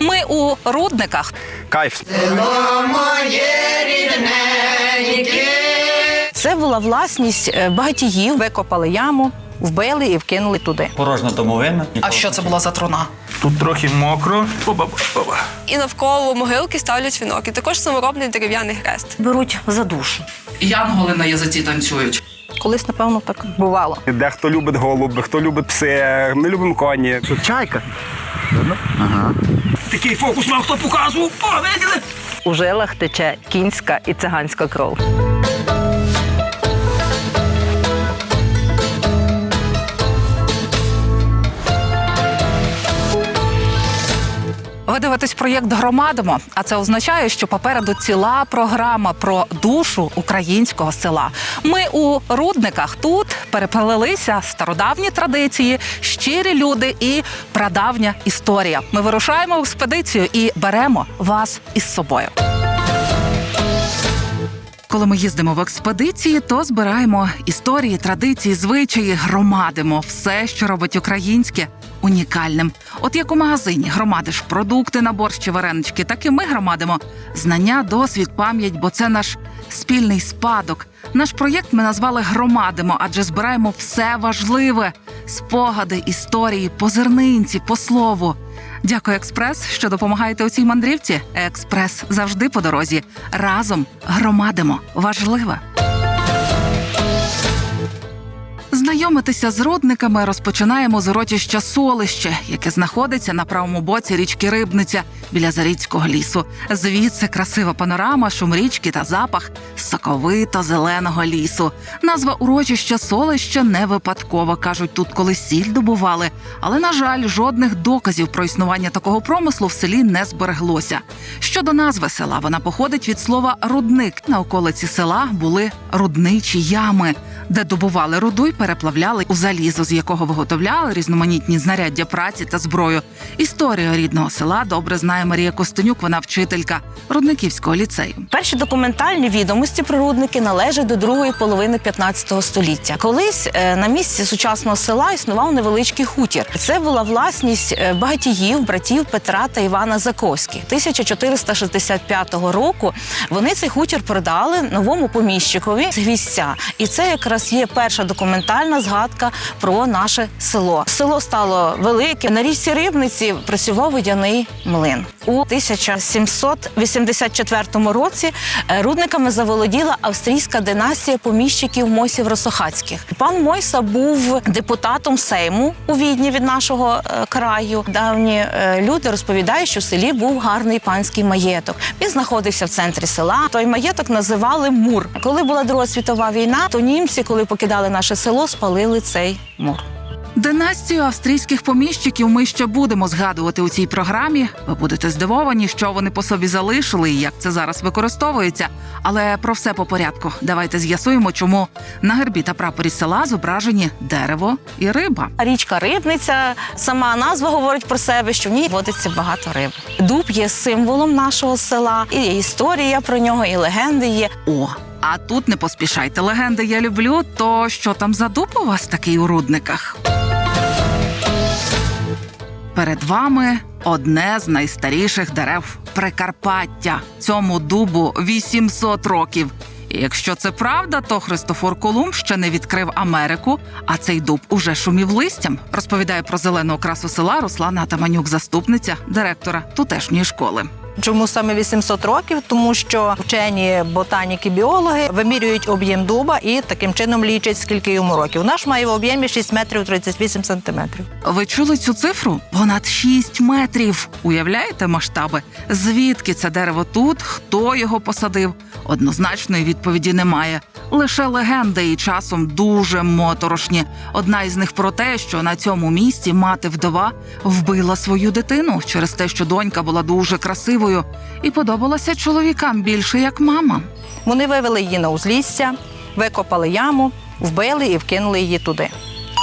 Ми у рудниках. Кайф. Це була власність е, багатіїв. Викопали яму, вбили і вкинули туди. Порожна домовина. А що це була за труна? Тут трохи мокро. Оба. І навколо могилки ставлять вінок. І також саморобний дерев'яний хрест. Беруть за душу. Янголи на язиці танцюють. Колись, напевно, так бувало. Дехто любить голуби, хто любить пси. Ми любимо коні. Що чайка? Такий фокус мав хто показував. О, виділи? У жилах тече кінська і циганська кров. Ви дивитесь проєкт Громадимо, а це означає, що попереду ціла програма про душу українського села. Ми у рудниках тут переплелися стародавні традиції, щирі люди і прадавня історія. Ми вирушаємо в експедицію і беремо вас із собою. Коли ми їздимо в експедиції, то збираємо історії, традиції, звичаї, громадимо все, що робить українське, унікальним. От як у магазині громадиш продукти на борщ чи варенички, так і ми громадимо знання, досвід, пам'ять, бо це наш спільний спадок. Наш проєкт ми назвали Громадимо, адже збираємо все важливе: спогади, історії, позирнинці, по слову. Дякую, експрес, що допомагаєте у цій мандрівці. Експрес завжди по дорозі. Разом громадимо. Важливе. Знайомитися з рудниками розпочинаємо з урочища Солище, яке знаходиться на правому боці річки Рибниця біля Заріцького лісу. Звідси красива панорама, шум річки та запах соковито-зеленого лісу. Назва урочища Солище не випадкова. кажуть, тут колись сіль добували. Але на жаль, жодних доказів про існування такого промислу в селі не збереглося. Щодо назви села, вона походить від слова рудник. На околиці села були рудничі ями, де добували руду й переплавляли у залізо, з якого виготовляли різноманітні знаряддя праці та зброю. Історію рідного села добре знає Марія Костенюк. Вона вчителька Рудниківського ліцею. Перші документальні відомості про рудники належать до другої половини 15 століття. Колись е, на місці сучасного села існував невеличкий хутір. Це була власність е, багатіїв, братів Петра та Івана Заковських. 1465 року вони цей хутір продали новому поміщикові з гвістця. І це якраз є перша документальна згадка про наше село. Село стало велике. На річці Рибниці працював водяний млин. У 1784 році е, рудниками заволоділа австрійська династія поміщиків Мойсів Росохацьких. Пан Мойса був депутатом Сейму у Відні від нашого е, краю. Давні е, люди розповідають, що в селі був гарний панський маєток. Він знаходився в центрі села. Той маєток називали Мур. Коли була Друга світова війна, то німці, коли покидали наше село, спалили цей мур. Династію австрійських поміщиків ми ще будемо згадувати у цій програмі. Ви будете здивовані, що вони по собі залишили і як це зараз використовується. Але про все по порядку. Давайте з'ясуємо, чому на гербі та прапорі села зображені дерево і риба. Річка Рибниця, сама назва говорить про себе, що в ній водиться багато риби. Дуб є символом нашого села, і є історія про нього, і легенди є. О, а тут не поспішайте. Легенди я люблю. То що там за дуб у вас такий у рудниках? Перед вами одне з найстаріших дерев Прикарпаття. Цьому дубу 800 років. І якщо це правда, то Христофор Колумб ще не відкрив Америку, а цей дуб уже шумів листям. Розповідає про зелену окрасу села Руслана Атаманюк, заступниця директора тутешньої школи. Чому саме 800 років? Тому що вчені ботаніки, біологи вимірюють об'єм дуба і таким чином лічать, скільки йому років. Наш має в об'ємі 6 метрів 38 сантиметрів. Ви чули цю цифру? Понад 6 метрів. Уявляєте масштаби? Звідки це дерево тут? Хто його посадив? Однозначної відповіді немає. Лише легенди і часом дуже моторошні. Одна із них про те, що на цьому місці мати вдова вбила свою дитину через те, що донька була дуже красивою і подобалася чоловікам більше як мама. Вони вивели її на узлісся, викопали яму, вбили і вкинули її туди.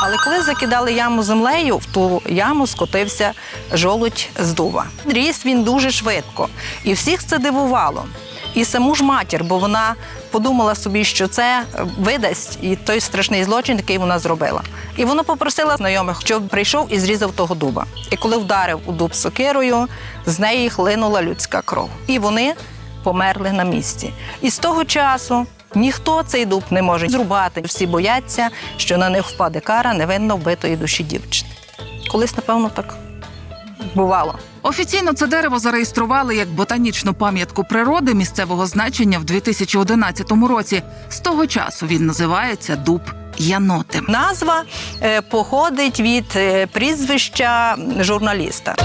Але коли закидали яму землею, в ту яму скотився жолудь з дуба. Ріс він дуже швидко, і всіх це дивувало. і саму ж матір, бо вона подумала собі, що це видасть і той страшний злочин, який вона зробила. І вона попросила знайомих, щоб прийшов і зрізав того дуба. І коли вдарив у дуб сокирою, з неї хлинула людська кров. І вони померли на місці. І з того часу ніхто цей дуб не може зрубати. Всі бояться, що на них впаде кара невинно вбитої душі дівчини. Колись, напевно, так бувало. Офіційно це дерево зареєстрували як ботанічну пам'ятку природи місцевого значення в 2011 році. З того часу він називається дуб Яноти. Назва е, походить від е, прізвища журналіста.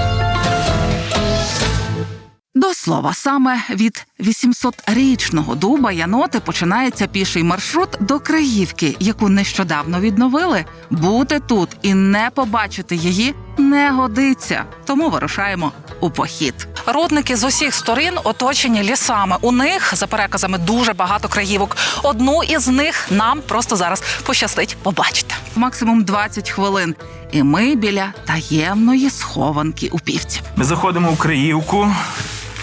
До слова, саме від 800-річного дуба Яноти починається піший маршрут до Криївки, яку нещодавно відновили. Бути тут і не побачити її не годиться. Тому вирушаємо у похід. Рудники з усіх сторін оточені лісами. У них за переказами дуже багато краївок. Одну із них нам просто зараз пощастить побачити. Максимум 20 хвилин. І ми біля таємної схованки у півців. Ми заходимо в Криївку.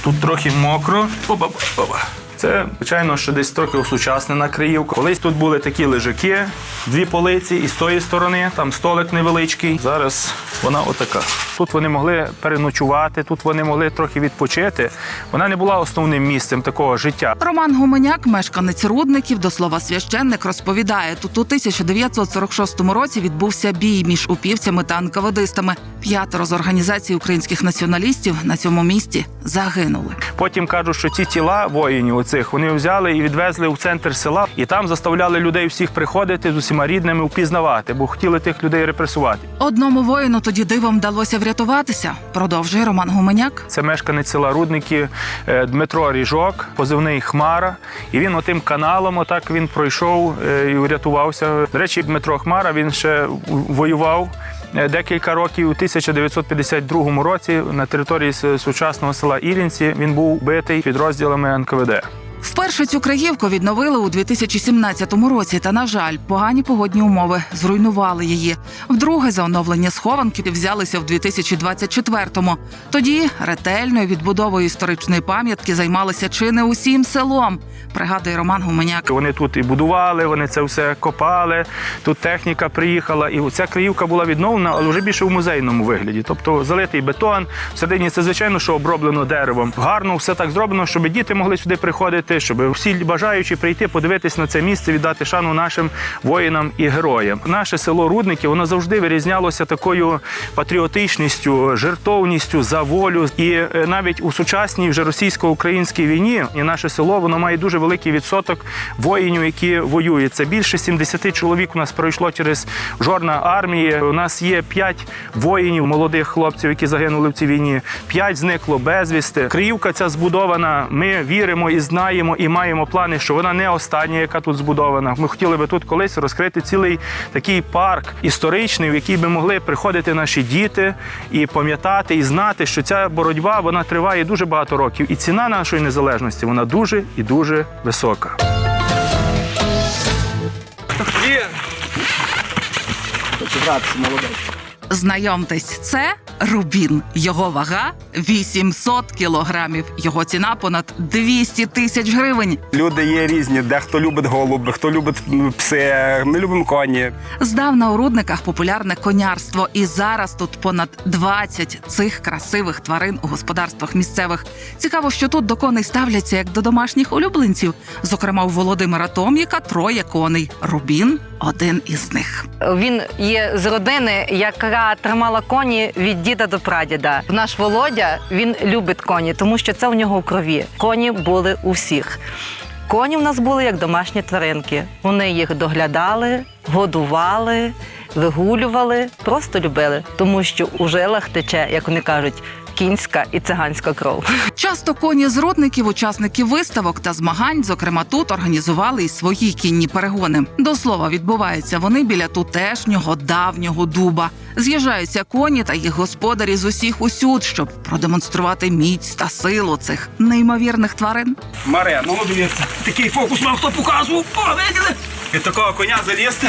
Тут трохи мокро. Оба, оба. Це, звичайно, що десь трохи осучаснена Криївка. Колись тут були такі лежаки, дві полиці, і з тої сторони там столик невеличкий. Зараз вона отака. Тут вони могли переночувати, тут вони могли трохи відпочити. Вона не була основним місцем такого життя. Роман Гуменяк, мешканець рудників, до слова священник, розповідає, тут у 1946 році відбувся бій між упівцями та анкаведистами. П'ятеро з організації українських націоналістів на цьому місці загинули. Потім кажуть, що ці тіла воїнів оцих вони взяли і відвезли в центр села, і там заставляли людей всіх приходити з усіма рідними, впізнавати, бо хотіли тих людей репресувати. Одному воїну тоді дивом вдалося врятуватися. Продовжує Роман Гуменяк. Це мешканець села Рудники е, Дмитро Ріжок, позивний Хмара. І він отим каналом отак він пройшов е, і врятувався. До речі, Дмитро Хмара він ще воював. Е, Декілька років у 1952 році на території сучасного села Ілінці він був битий підрозділами НКВД. Вперше цю краївку відновили у 2017 році, та на жаль, погані погодні умови зруйнували її. Вдруге за оновлення схованки взялися в 2024-му. Тоді ретельною відбудовою історичної пам'ятки займалися чи не усім селом. Пригадує Роман Гуменяк. Вони тут і будували, вони це все копали. Тут техніка приїхала, і ця краївка була відновлена, але вже більше в музейному вигляді. Тобто залитий бетон. Всередині це звичайно, що оброблено деревом. Гарно все так зроблено, щоб діти могли сюди приходити, щоб всі бажаючі прийти, подивитись на це місце, віддати шану нашим воїнам і героям. Наше село Рудники воно завжди вирізнялося такою патріотичністю, жертовністю за волю. І е, навіть у сучасній вже російсько-українській війні і наше село воно має дуже великий відсоток воїнів, які воюють. Це більше 70 чоловік. У нас пройшло через жорна армії. У нас є 5 воїнів, молодих хлопців, які загинули в цій війні. 5 зникло безвісти. Криївка ця збудована. Ми віримо і знаємо, і маємо плани, що вона не остання, яка тут збудована. Ми хотіли би тут колись розкрити цілий такий парк історичний, в який би могли приходити наші діти і пам'ятати, і знати, що ця боротьба вона триває дуже багато років, і ціна нашої незалежності вона дуже і дуже висока. Знайомтесь, це Рубін. Його вага 800 кілограмів. Його ціна понад 200 тисяч гривень. Люди є різні, дехто любить голуби, хто любить пси. Ми любимо коні. Здавна у рудниках популярне конярство, і зараз тут понад 20 цих красивих тварин у господарствах місцевих. Цікаво, що тут до коней ставляться як до домашніх улюбленців. Зокрема, у Володимира Том'яка троє коней. Рубін один із них. Він є з родини, яка тримала коні від діда до прадіда. Наш Володя він любить коні, тому що це в нього в крові. Коні були у всіх. Коні в нас були як домашні тваринки. Вони їх доглядали, годували, вигулювали, просто любили, тому що у жилах тече, як вони кажуть, кінська і циганська кров. Часто коні з рудників, учасники виставок та змагань, зокрема тут, організували і свої кінні перегони. До слова, відбуваються вони біля тутешнього давнього дуба. З'їжджаються коні та їх господарі з усіх усюд, щоб продемонструвати міць та силу цих неймовірних тварин. Маре, ну дивіться, такий фокус мав хто показував. О, виділи? Від такого коня залізти.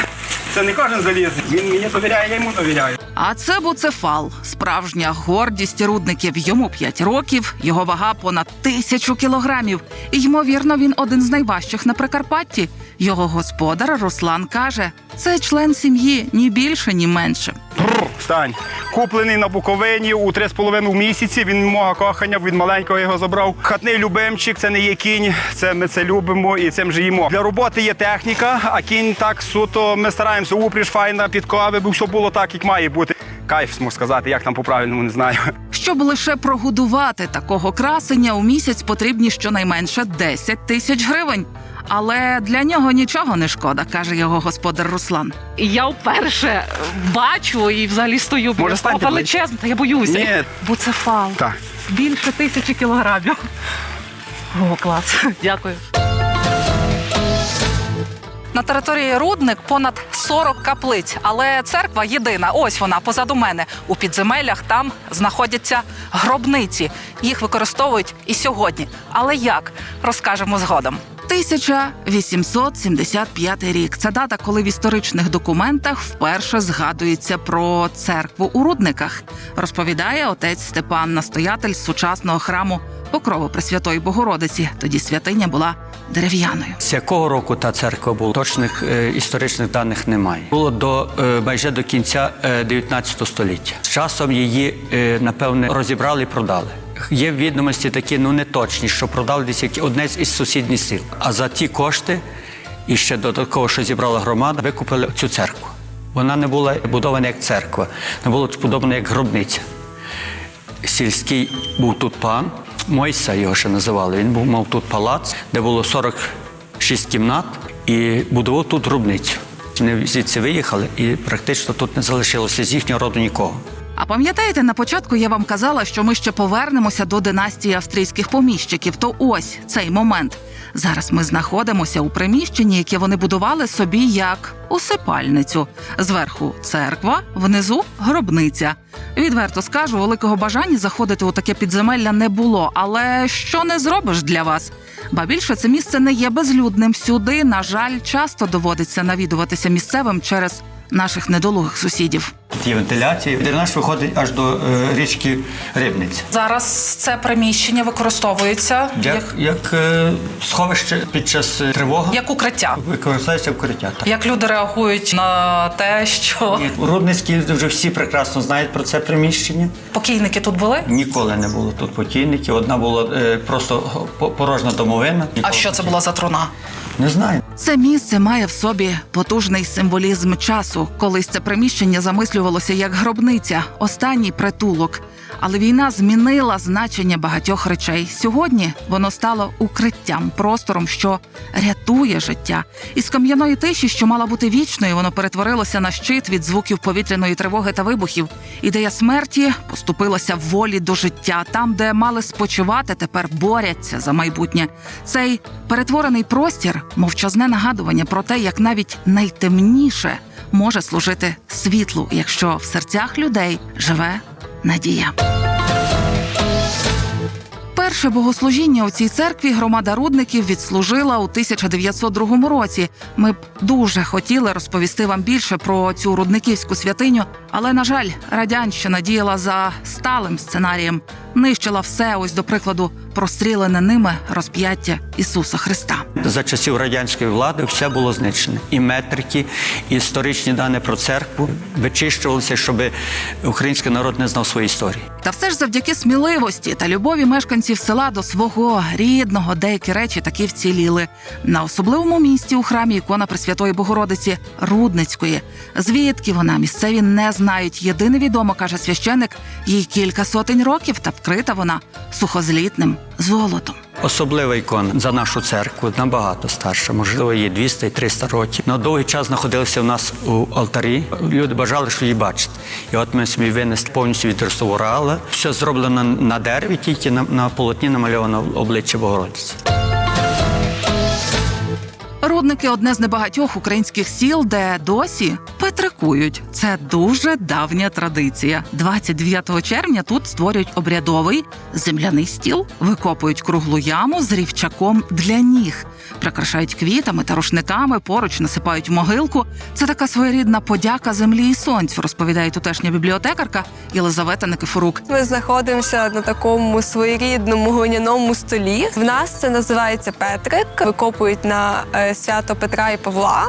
Це не кожен заліз. Він мені довіряє, я йому довіряю. А це буцефал, справжня гордість рудників. Йому 5 років, його вага понад тисячу кілограмів. І ймовірно, він один з найважчих на Прикарпатті. Його господар Руслан каже: це член сім'ї, ні більше, ні менше. Бррр, Стань. Куплений на Буковині у 3,5 місяці. Він мого кохання, від маленького його забрав. Хатний любимчик, це не є кінь, це ми це любимо і цим живемо. Для роботи є техніка, а кінь так суто. Ми стараємося упріж, файна, підкови, бо все було так, як має бути. Кайф, можу сказати, як там по-правильному не знаю. Щоб лише прогодувати такого красення, у місяць потрібні щонайменше 10 тисяч гривень. Але для нього нічого не шкода, каже його господар Руслан. І я вперше бачу і взагалі стою біля Може, того ближче? величезно, та я боюся. Ні. Буцефал. Так. Більше тисячі кілограмів. О, клас. Дякую. На території Рудник понад 40 каплиць, але церква єдина. Ось вона позаду мене. У підземеллях там знаходяться гробниці. Їх використовують і сьогодні. Але як розкажемо згодом. 1875 рік. Це дата, коли в історичних документах вперше згадується про церкву у Рудниках. Розповідає отець Степан, настоятель сучасного храму Покрови Пресвятої Богородиці. Тоді святиня була дерев'яною. З якого року та церква була? Точних е, історичних даних немає. Було до е, майже до кінця е, 19 століття. З часом її, е, напевне, розібрали і продали. Є відомості такі, ну не точні, що продали десь як одне із сусідніх сіл. А за ті кошти, і ще додатково, що зібрала громада, викупили цю церкву. Вона не була будована як церква, не була побудована як гробниця сільський був тут пан, Мойса його ще називали. Він був мав тут палац, де було 46 кімнат, і будував тут гробницю. Вони звідси виїхали, і практично тут не залишилося з їхнього роду нікого. А пам'ятаєте, на початку я вам казала, що ми ще повернемося до династії австрійських поміщиків. То ось цей момент. Зараз ми знаходимося у приміщенні, яке вони будували собі як усипальницю. Зверху церква, внизу гробниця. Відверто скажу, великого бажання заходити у таке підземелля не було. Але що не зробиш для вас? Ба більше це місце не є безлюдним. Сюди, на жаль, часто доводиться навідуватися місцевим через наших недолугих сусідів. Тут є вентиляція. Дренаж виходить аж до е, річки Рибниця. Зараз це приміщення використовується Як, як е, сховище під час е, тривоги як укриття. використовується вкриття. Так. Як люди реагують на те, що І Рудницькі вже всі прекрасно знають про це приміщення. покійники тут були? Ніколи не було тут покійників. Одна була е, просто по- порожня домовина. А що це була за труна? Не знаю. Це місце має в собі потужний символізм часу. Колись це приміщення замислювалося як гробниця, останній притулок. Але війна змінила значення багатьох речей. Сьогодні воно стало укриттям, простором, що рятує життя. Із кам'яної тиші, що мала бути вічною, воно перетворилося на щит від звуків повітряної тривоги та вибухів. Ідея смерті поступилася волі до життя. Там, де мали спочивати, тепер борються за майбутнє. Цей перетворений простір мовчазне нагадування про те, як навіть найтемніше може служити світлу, якщо в серцях людей живе надія. Перше богослужіння у цій церкві громада рудників відслужила у 1902 році. Ми б дуже хотіли розповісти вам більше про цю рудниківську святиню, але на жаль, радянщина діяла за сталим сценарієм, нищила все. Ось до прикладу, прострілене ними розп'яття Ісуса Христа. За часів радянської влади все було знищено. І метрики, і історичні дані про церкву вичищувалися, щоб український народ не знав своєї історії. Та все ж завдяки сміливості та любові мешканців села до свого рідного деякі речі таки вціліли. На особливому місці у храмі ікона Пресвятої Богородиці Рудницької. Звідки вона місцеві не знають. Єдине відомо, каже священик, їй кілька сотень років та вкрита вона сухозлітним золотом. Особлива ікона за нашу церкву набагато старша, можливо, їй 200 і 300 років. На довгий час знаходилася у нас у алтарі. Люди бажали, що її бачити. І от ми собі винесли повністю відреставрували. Все зроблено на дереві, тільки на, на полотні намальовано обличчя Богородиці. Рудники одне з небагатьох українських сіл, де досі Петрикують це дуже давня традиція. 29 червня тут створюють обрядовий земляний стіл, викопують круглу яму з рівчаком для ніг, прикрашають квітами та рушниками, поруч насипають могилку. Це така своєрідна подяка землі і сонцю, розповідає тутешня бібліотекарка Єлизавета Никифорук. Ми знаходимося на такому своєрідному глиняному столі. В нас це називається Петрик. Викопують на е, свято Петра і Павла.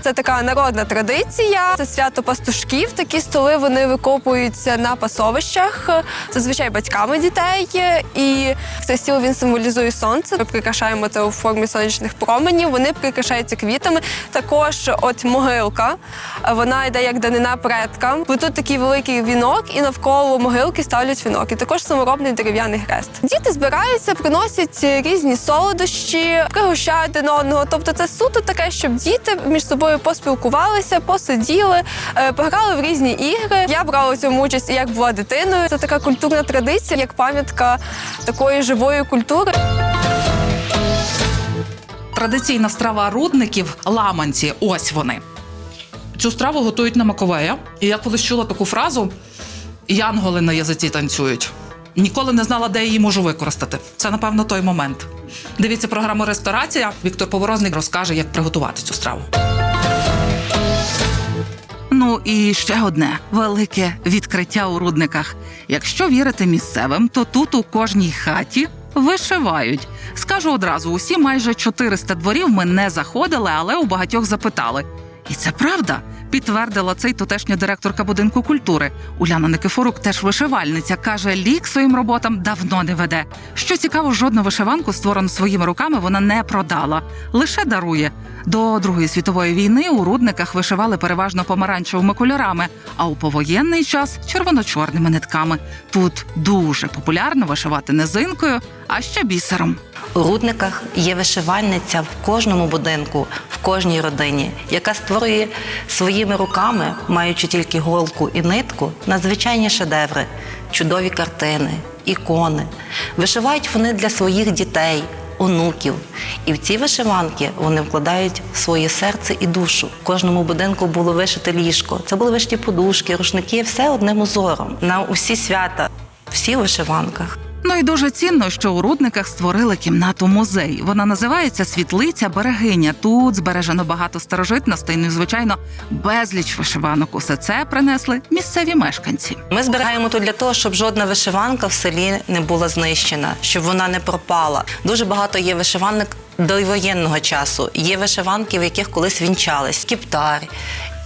Це така народна традиція. Це свято пастушків. Такі столи вони викопуються на пасовищах, зазвичай батьками дітей. І цей стіл він символізує сонце. Ми прикрашаємо це у формі сонячних променів. Вони прикрашаються квітами. Також от могилка. Вона йде як данина предкам. Бо тут такий великий вінок, і навколо могилки ставлять вінок. І також саморобний дерев'яний хрест. Діти збираються, приносять різні солодощі, пригощають один одного. Тобто, це суто таке, щоб діти між собою поспілкувалися, посиділи, е, пограли в різні ігри. Я брала у цьому участь і як була дитиною. Це така культурна традиція, як пам'ятка такої живої культури. Традиційна страва рудників ламанці. Ось вони. Цю страву готують на Маковея. І я колись чула таку фразу: Янголи на язиці танцюють. Ніколи не знала, де її можу використати. Це, напевно, той момент. Дивіться програму Ресторація. Віктор Поворозник розкаже, як приготувати цю страву. Ну і ще одне велике відкриття у рудниках. Якщо вірити місцевим, то тут у кожній хаті вишивають. Скажу одразу: усі майже 400 дворів ми не заходили, але у багатьох запитали. І це правда. Підтвердила цей тутешня директорка будинку культури. Уляна Никифорук теж вишивальниця. каже, лік своїм роботам давно не веде. Що цікаво, жодну вишиванку, створену своїми руками, вона не продала, лише дарує. До Другої світової війни у рудниках вишивали переважно помаранчевими кольорами, а у повоєнний час червоно-чорними нитками. Тут дуже популярно вишивати низинкою, а ще бісером. У рудниках є вишивальниця в кожному будинку, в кожній родині, яка створює своїми руками, маючи тільки голку і нитку, надзвичайні шедеври, чудові картини, ікони. Вишивають вони для своїх дітей, онуків. І в ці вишиванки вони вкладають своє серце і душу. В кожному будинку було вишите ліжко. Це були вишиті подушки, рушники, все одним узором. На усі свята, всі в вишиванках. Ну і дуже цінно, що у рудниках створили кімнату музей. Вона називається Світлиця Берегиня. Тут збережено багато старожитностей, ну і звичайно безліч вишиванок. Усе це принесли місцеві мешканці. Ми збираємо тут для того, щоб жодна вишиванка в селі не була знищена, щоб вона не пропала. Дуже багато є вишиванок довоєнного часу. Є вишиванки, в яких колись вінчались, кіптар.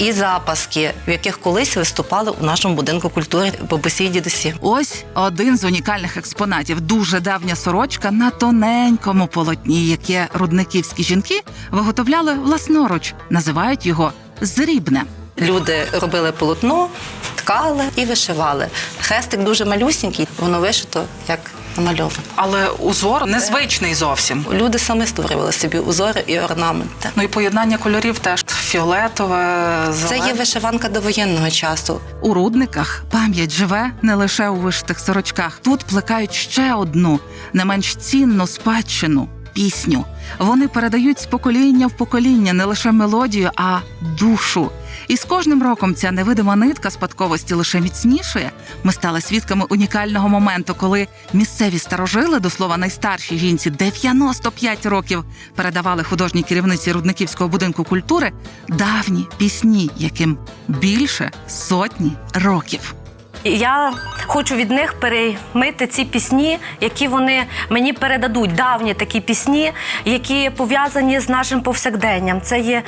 І запаски, в яких колись виступали у нашому будинку культури бабусі і дідусі. Ось один з унікальних експонатів. Дуже давня сорочка на тоненькому полотні, яке рудниківські жінки виготовляли власноруч. Називають його зрібне. Люди робили полотно, ткали і вишивали. Хрестик дуже малюсінький, воно вишито як намальовано. Але узор незвичний зовсім. Люди самі створювали собі узори і орнаменти. Ну і поєднання кольорів теж фіолетове, Це є вишиванка довоєнного часу. У рудниках пам'ять живе не лише у вишитих сорочках. Тут плекають ще одну не менш цінну спадщину пісню. Вони передають з покоління в покоління не лише мелодію, а душу. І з кожним роком ця невидима нитка спадковості лише міцнішає. Ми стали свідками унікального моменту, коли місцеві старожили, до слова найстаршій жінці 95 років, передавали художній керівниці Рудниківського будинку культури давні пісні, яким більше сотні років. Я хочу від них переймити ці пісні, які вони мені передадуть. Давні такі пісні, які пов'язані з нашим повсякденням. Це є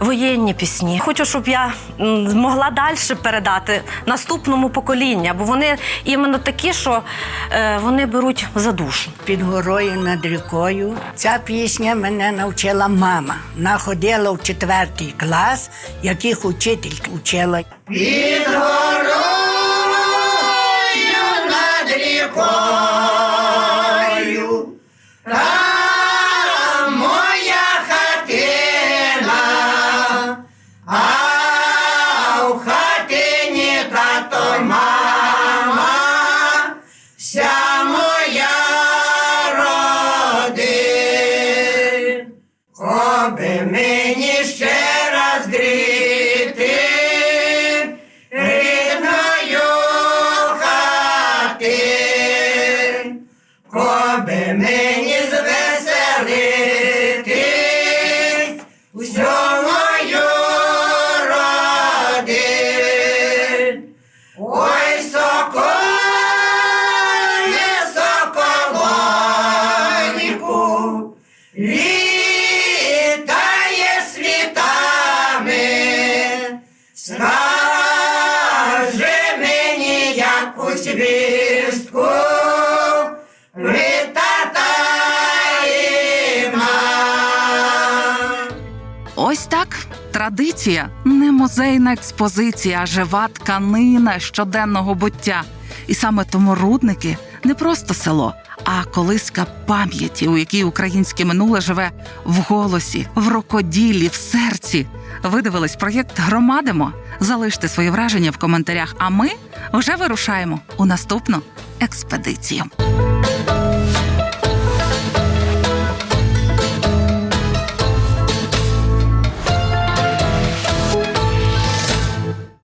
воєнні пісні. Хочу, щоб я змогла далі передати наступному поколінню, бо вони іменно такі, що е, вони беруть за душу. під горою над рікою. Ця пісня мене навчила мама. Вона ходила в четвертий клас, яких учителька вчила. Під горою Ось так. Традиція не музейна експозиція, а жива тканина щоденного буття. І саме тому рудники не просто село, а колиска пам'яті, у якій українське минуле живе в голосі, в рукоділлі, в серці. Ви дивились проєкт Громадимо. Залиште свої враження в коментарях. А ми вже вирушаємо у наступну експедицію.